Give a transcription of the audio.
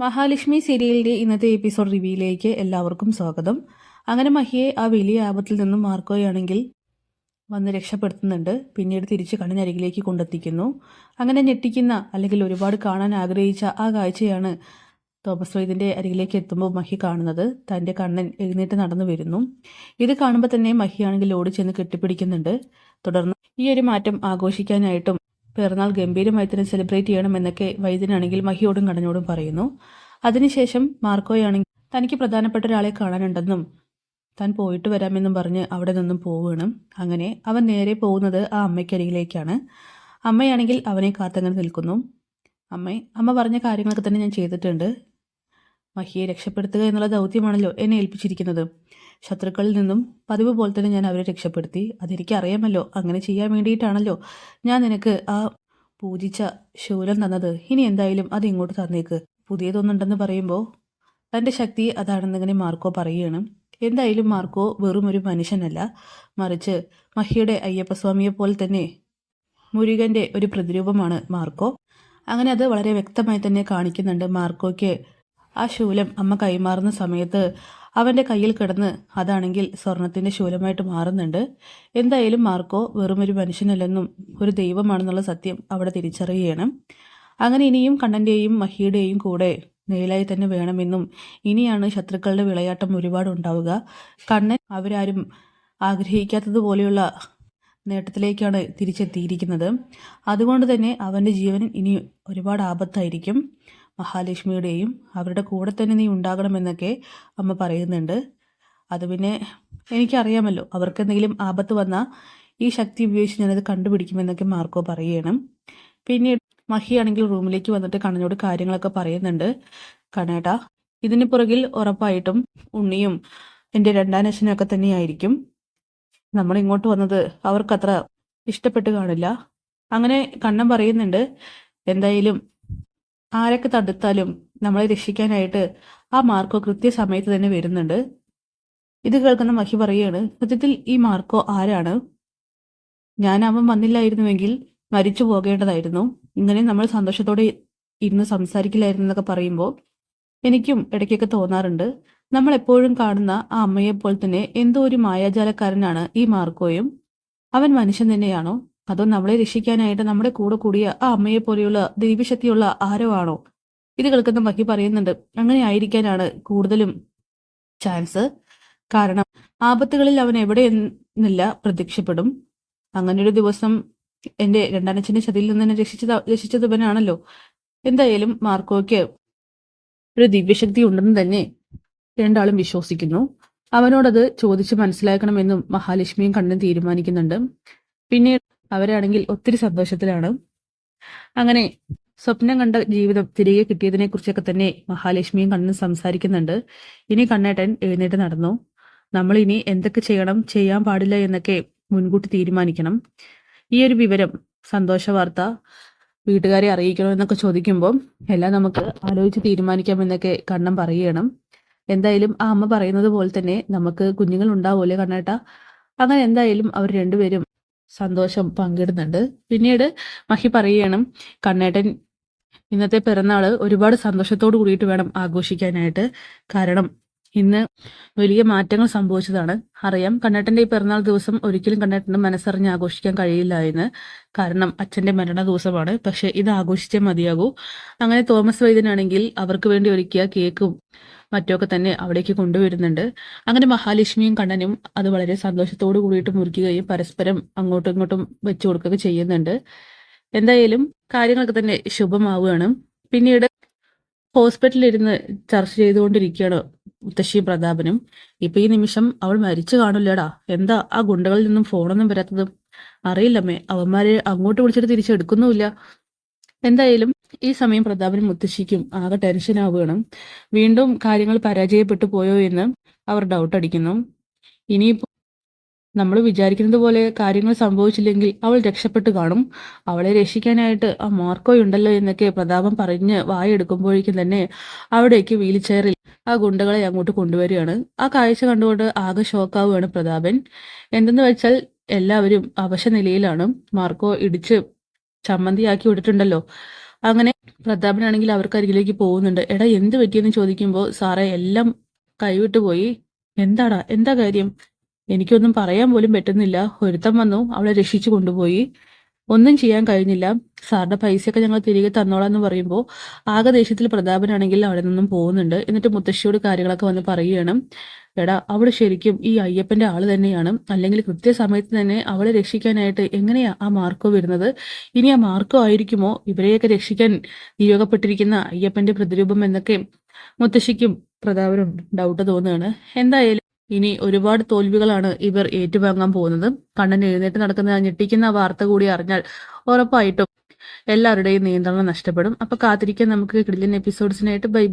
മഹാലക്ഷ്മി സീരിയലിന്റെ ഇന്നത്തെ എപ്പിസോഡ് റിവ്യൂയിലേക്ക് എല്ലാവർക്കും സ്വാഗതം. അങ്ങനെ മഹിയെ ആ വലിയ ആപത്തിൽ നിന്നും മാർക്കോയാണെങ്കിൽ വന്ന് രക്ഷപ്പെടുത്തുന്നുണ്ട്. പിന്നീട് തിരിച്ച് കണ്ണിനരികിലേക്ക് കൊണ്ടെത്തിക്കുന്നു. അങ്ങനെ ഞെട്ടിക്കുന്ന അല്ലെങ്കിൽ ഒരുപാട് കാണാൻ ആഗ്രഹിച്ച ആ കാഴ്ചയാണ് തോമസ് വൈദിന്റെ അരികിലേക്ക് എത്തുമ്പോൾ മഹി കാണുന്നത്. തന്റെ കണ്ണൻ എഴുന്നേറ്റ് നടന്നു വരുന്നു. ഇത് കാണുമ്പോൾ തന്നെ മഹിയാണെങ്കിൽ ഓടി ചെന്ന് കെട്ടിപ്പിടിക്കുന്നുണ്ട്. തുടർന്ന് ഈ ഒരു മാറ്റം ആഘോഷിക്കാനായിട്ടും പിറന്നാൾ ഗംഭീരമായി തന്നെ സെലിബ്രേറ്റ് ചെയ്യണമെന്നൊക്കെ വൈദ്യനാണെങ്കിൽ മഹിയോടും കടഞ്ഞോടും പറയുന്നു. അതിനുശേഷം മാർക്കോയാണെങ്കിൽ തനിക്ക് പ്രധാനപ്പെട്ട ഒരാളെ കാണാനുണ്ടെന്നും താൻ പോയിട്ട് വരാമെന്നും പറഞ്ഞ് അവിടെ നിന്നും പോവുകയാണ്. അങ്ങനെ അവൻ നേരെ പോകുന്നത് ആ അമ്മയ്ക്കരികിലേക്കാണ്. അമ്മയാണെങ്കിൽ അവനെ കാത്തങ്ങനെ നിൽക്കുന്നു. അമ്മ അമ്മ പറഞ്ഞ കാര്യങ്ങളൊക്കെ തന്നെ ഞാൻ ചെയ്തിട്ടുണ്ട്. മഹിയെ രക്ഷപ്പെടുത്തുക എന്നുള്ള ദൗത്യമാണല്ലോ എന്നെ ഏൽപ്പിച്ചിരിക്കുന്നത്. ശത്രുക്കളിൽ നിന്നും പതിവ് പോലെ തന്നെ ഞാൻ അവരെ രക്ഷപ്പെടുത്തി. അതെനിക്ക് അറിയാമല്ലോ അങ്ങനെ ചെയ്യാൻ വേണ്ടിയിട്ടാണല്ലോ ഞാൻ നിനക്ക് ആ പൂജിച്ച ശൂലം തന്നത്. ഇനി എന്തായാലും അത് ഇങ്ങോട്ട് തന്നേക്ക്. പുതിയതൊന്നുണ്ടെന്ന് പറയുമ്പോൾ തന്റെ ശക്തി അതാണെന്നിങ്ങനെ മാർക്കോ പറയുകയാണ്. എന്തായാലും മാർക്കോ വെറും ഒരു മനുഷ്യനല്ല. മറിച്ച് മഹിയുടെ അയ്യപ്പസ്വാമിയെ പോലെ തന്നെ മുരുകന്റെ ഒരു പ്രതിരൂപമാണ് മാർക്കോ. അങ്ങനെ അത് വളരെ വ്യക്തമായി തന്നെ കാണിക്കുന്നുണ്ട് മാർക്കോയ്ക്ക് ആ ശൂലം അമ്മ കൈമാറുന്ന സമയത്ത് അവന്റെ കയ്യിൽ കിടന്ന് അതാണെങ്കിൽ സ്വർണത്തിന്റെ ശൂലമായിട്ട് മാറുന്നുണ്ട്. എന്തായാലും മാർക്കോ വെറുമൊരു മനുഷ്യനല്ലെന്നും ഒരു ദൈവമാണെന്നുള്ള സത്യം അവിടെ തിരിച്ചറിയണം അങ്ങനെ ഇനിയും കണ്ണന്റെയും മഹിയുടെയും കൂടെ നേലായി തന്നെ വേണമെന്നും ഇനിയാണ് ശത്രുക്കളുടെ വിളയാട്ടം ഒരുപാട് ഉണ്ടാവുക. കണ്ണൻ അവരാരും ആഗ്രഹിക്കാത്തതുപോലെയുള്ള നേട്ടത്തിലേക്കാണ് തിരിച്ചെത്തിയിരിക്കുന്നത്. അതുകൊണ്ട് തന്നെ അവന്റെ ജീവൻ ഇനി ഒരുപാട് ആപത്തായിരിക്കും. മഹാലക്ഷ്മിയുടെയും അവരുടെ കൂടെ തന്നെ നീ ഉണ്ടാകണമെന്നൊക്കെ അമ്മ പറയുന്നുണ്ട്. അത് പിന്നെ എനിക്കറിയാമല്ലോ അവർക്ക് എന്തെങ്കിലും ആപത്ത് വന്നാൽ ഈ ശക്തി ഉപയോഗിച്ച് ഞാനത് കണ്ടുപിടിക്കുമെന്നൊക്കെ മാർക്കോ പറയണം. പിന്നീട് മഹിയാണെങ്കിൽ റൂമിലേക്ക് വന്നിട്ട് കണ്ണനോട് കാര്യങ്ങളൊക്കെ പറയുന്നുണ്ട്. കണേട്ട ഇതിന് പുറകിൽ ഉറപ്പായിട്ടും ഉണ്ണിയും എന്റെ രണ്ടാം അച്ഛനൊക്കെ തന്നെയായിരിക്കും. നമ്മൾ ഇങ്ങോട്ട് വന്നത് അവർക്കത്ര ഇഷ്ടപ്പെട്ട് കാണില്ല. അങ്ങനെ കണ്ണൻ പറയുന്നുണ്ട് എന്തായാലും ആരൊക്കെ തടുത്താലും നമ്മളെ രക്ഷിക്കാനായിട്ട് ആ മാർക്കോ കൃത്യസമയത്ത് തന്നെ വരുന്നുണ്ട്. ഇത് കേൾക്കുന്ന മഹി പറയുകയാണ് സത്യത്തിൽ ഈ മാർക്കോ ആരാണ്? ഞാൻ അവൻ വന്നില്ലായിരുന്നുവെങ്കിൽ മരിച്ചു പോകേണ്ടതായിരുന്നു. ഇങ്ങനെ നമ്മൾ സന്തോഷത്തോടെ ഇരുന്ന് സംസാരിക്കില്ലായിരുന്നു എന്നൊക്കെ പറയുമ്പോൾ എനിക്കും ഇടയ്ക്കൊക്കെ തോന്നാറുണ്ട്. നമ്മൾ എപ്പോഴും കാണുന്ന ആ അമ്മയെ പോലെ തന്നെ എന്തോ ഒരു മായാജാലക്കാരനാണ് ഈ മാർക്കോയും. അവൻ മനുഷ്യൻ തന്നെയാണോ? അതോ നമ്മളെ രക്ഷിക്കാനായിട്ട് നമ്മുടെ കൂടെ കൂടിയ ആ അമ്മയെ പോലെയുള്ള ദൈവശക്തിയുള്ള ആരോ ആണോ ഇത് കേൾക്കുന്ന മഹി പറയുന്നുണ്ട് അങ്ങനെ ആയിരിക്കാനാണ് കൂടുതലും ചാൻസ് കാരണം ആപത്തുകളിൽ അവൻ എവിടെ എന്നില്ല പ്രത്യക്ഷപ്പെടും. അങ്ങനെ ഒരു ദിവസം എന്റെ രണ്ടാനച്ഛന്റെ ചതിയിൽ നിന്ന് എന്നെ രക്ഷിച്ചത് ഇവനാണല്ലോ. എന്തായാലും മാർക്കോയ്ക്ക് ഒരു ദിവ്യശക്തി ഉണ്ടെന്ന് തന്നെ രണ്ടാളും വിശ്വസിക്കുന്നു. അവനോടത് ചോദിച്ച് മനസ്സിലാക്കണമെന്നും മഹാലക്ഷ്മിയും കണ്ണും തീരുമാനിക്കുന്നുണ്ട്. പിന്നീട് അവരാണെങ്കിൽ ഒത്തിരി സന്തോഷത്തിലാണ്. അങ്ങനെ സ്വപ്നം കണ്ട ജീവിതം തിരികെ കിട്ടിയതിനെ കുറിച്ചൊക്കെ തന്നെ മഹാലക്ഷ്മിയും കണ്ണൻ സംസാരിക്കുന്നുണ്ട്. ഇനി കണ്ണേട്ടൻ എഴുന്നേറ്റ് നടന്നു. നമ്മൾ ഇനി എന്തൊക്കെ ചെയ്യണം ചെയ്യാൻ പാടില്ല എന്നൊക്കെ മുൻകൂട്ടി തീരുമാനിക്കണം. ഈ ഒരു വിവരം സന്തോഷ വാർത്ത വീട്ടുകാരെ അറിയിക്കണമെന്നൊക്കെ ചോദിക്കുമ്പോൾ എല്ലാം നമുക്ക് ആലോചിച്ച് തീരുമാനിക്കാം എന്നൊക്കെ കണ്ണൻ പറയണം എന്തായാലും ആ അമ്മ പറയുന്നത് പോലെ തന്നെ നമുക്ക് കുഞ്ഞുങ്ങൾ ഉണ്ടാവുമല്ലേ കണ്ണേട്ട? അങ്ങനെ എന്തായാലും അവർ രണ്ടുപേരും സന്തോഷം പങ്കിടുന്നുണ്ട്. പിന്നീട് മഹി പറയുകയാണ് കണ്ണേട്ടൻ ഇന്നത്തെ പിറന്നാൾ ഒരുപാട് സന്തോഷത്തോട് കൂടിയിട്ട് വേണം ആഘോഷിക്കാനായിട്ട്. കാരണം ഇന്ന് വലിയ മാറ്റങ്ങൾ സംഭവിച്ചതാണ്. അറിയാം കണ്ണേട്ടന്റെ ഈ പിറന്നാൾ ദിവസം ഒരിക്കലും കണ്ണേട്ടന് മനസ്സറിഞ്ഞ് ആഘോഷിക്കാൻ കഴിയില്ല എന്ന്. കാരണം അച്ഛന്റെ മരണ ദിവസമാണ്. പക്ഷെ ഇത് ആഘോഷിച്ചേ മതിയാകൂ. അങ്ങനെ തോമസ് വൈദ്യനാണെങ്കിൽ അവർക്ക് വേണ്ടി ഒരുക്കിയ കേക്കും മറ്റൊക്കെ തന്നെ അവിടേക്ക് കൊണ്ടുവരുന്നുണ്ട്. അങ്ങനെ മഹാലക്ഷ്മിയും കണ്ണനും അത് വളരെ സന്തോഷത്തോടു കൂടിയിട്ട് മുറിക്കുകയും പരസ്പരം അങ്ങോട്ടും ഇങ്ങോട്ടും വെച്ചു കൊടുക്കുകയൊക്കെ ചെയ്യുന്നുണ്ട്. എന്തായാലും കാര്യങ്ങളൊക്കെ തന്നെ ശുഭമാവുകയാണ്. പിന്നീട് ഹോസ്പിറ്റലിൽ ഇരുന്ന് ചർച്ച ചെയ്തുകൊണ്ടിരിക്കുകയാണ് മുത്തശ്ശിയും പ്രതാപനും. ഇപ്പൊ ഈ നിമിഷം അവൾ മരിച്ചു കാണില്ലടാ എന്താ ആ ഗുണ്ടകളിൽ നിന്നും ഫോണൊന്നും വരാത്തതും? അറിയില്ലമ്മേ അവന്മാരെ അങ്ങോട്ട് വിളിച്ചിട്ട് തിരിച്ചെടുക്കുന്നുമില്ല. എന്തായാലും ഈ സമയം പ്രതാപനും മുത്തശ്ശിക്കും ആകെ ടെൻഷൻ ആവുകയാണ്. വീണ്ടും കാര്യങ്ങൾ പരാജയപ്പെട്ടു പോയോ എന്ന് അവർ ഡൗട്ട് അടിക്കുന്നു. ഇനിയിപ്പോ നമ്മൾ വിചാരിക്കുന്നത് പോലെ കാര്യങ്ങൾ സംഭവിച്ചില്ലെങ്കിൽ അവൾ രക്ഷപ്പെട്ടു കാണും. അവളെ രക്ഷിക്കാനായിട്ട് ആ മാർക്കോ ഉണ്ടല്ലോ എന്നൊക്കെ പ്രതാപം പറഞ്ഞ് വായെടുക്കുമ്പോഴേക്കും തന്നെ അവിടേക്ക് വീൽ ചെയറിൽ ആ ഗുണ്ടകളെ അങ്ങോട്ട് കൊണ്ടുവരികയാണ്. ആ കാഴ്ച കണ്ടുകൊണ്ട് ആകെ ഷോക്കാവുകയാണ് പ്രതാപൻ. എന്തെന്ന് വെച്ചാൽ എല്ലാവരും അവശ നിലയിലാണ് മാർക്കോ ഇടിച്ച് ചമ്മന്തിയാക്കി വിട്ടിട്ടുണ്ടല്ലോ. അങ്ങനെ പ്രതാപനാണെങ്കിൽ അവർക്ക് അരികിലേക്ക് പോകുന്നുണ്ട്. എടാ എന്ത് പറ്റിയെന്ന് ചോദിക്കുമ്പോൾ സാറേ എല്ലാം കൈവിട്ട് പോയി. എന്താടാ? എന്താ കാര്യം? എനിക്കൊന്നും പറയാൻ പോലും പറ്റുന്നില്ല. ഒരുത്തം വന്നു അവളെ രക്ഷിച്ചു കൊണ്ടുപോയി. ഒന്നും ചെയ്യാൻ കഴിഞ്ഞില്ല. സാറിന്റെ പൈസയൊക്കെ ഞങ്ങൾ തിരികെ തന്നോളാം എന്ന് പറയുമ്പോൾ ആകെ ദേഷ്യത്തിൽ പ്രതാപനാണെങ്കിൽ അവിടെ നിന്നും പോകുന്നുണ്ട്. എന്നിട്ട് മുത്തശ്ശിയോട് കാര്യങ്ങളൊക്കെ വന്ന് പറയുകയാണ്. എടാ അവിടെ ശരിക്കും ഈ അയ്യപ്പന്റെ ആൾ തന്നെയാണ്. അല്ലെങ്കിൽ കൃത്യസമയത്ത് തന്നെ അവളെ രക്ഷിക്കാനായിട്ട് എങ്ങനെയാ ആ മാർക്കോ വരുന്നത്? ഇനി ആ മാർക്കോ ആയിരിക്കുമോ? ഇവരെയൊക്കെ രക്ഷിക്കാൻ നിയോഗപ്പെട്ടിരിക്കുന്ന അയ്യപ്പന്റെ പ്രതിരൂപം എന്നൊക്കെ മുത്തശ്ശിക്കും പ്രതാപനും ഡൗട്ട് തോന്നുകയാണ്. എന്തായാലും ഇനി ഒരുപാട് തോൽവികളാണ് ഇവർ ഏറ്റുവാങ്ങാൻ പോകുന്നത്. കണ്ണൻ എഴുന്നേറ്റ് നടക്കുന്ന ഞെട്ടിക്കുന്ന വാർത്ത കൂടി അറിഞ്ഞാൽ ഉറപ്പായിട്ടും എല്ലാവരുടെയും നിയന്ത്രണം നഷ്ടപ്പെടും. അപ്പൊ കാത്തിരിക്കാൻ നമുക്ക് കിടിലൻ എപ്പിസോഡ്സിനായിട്ട് ബൈ.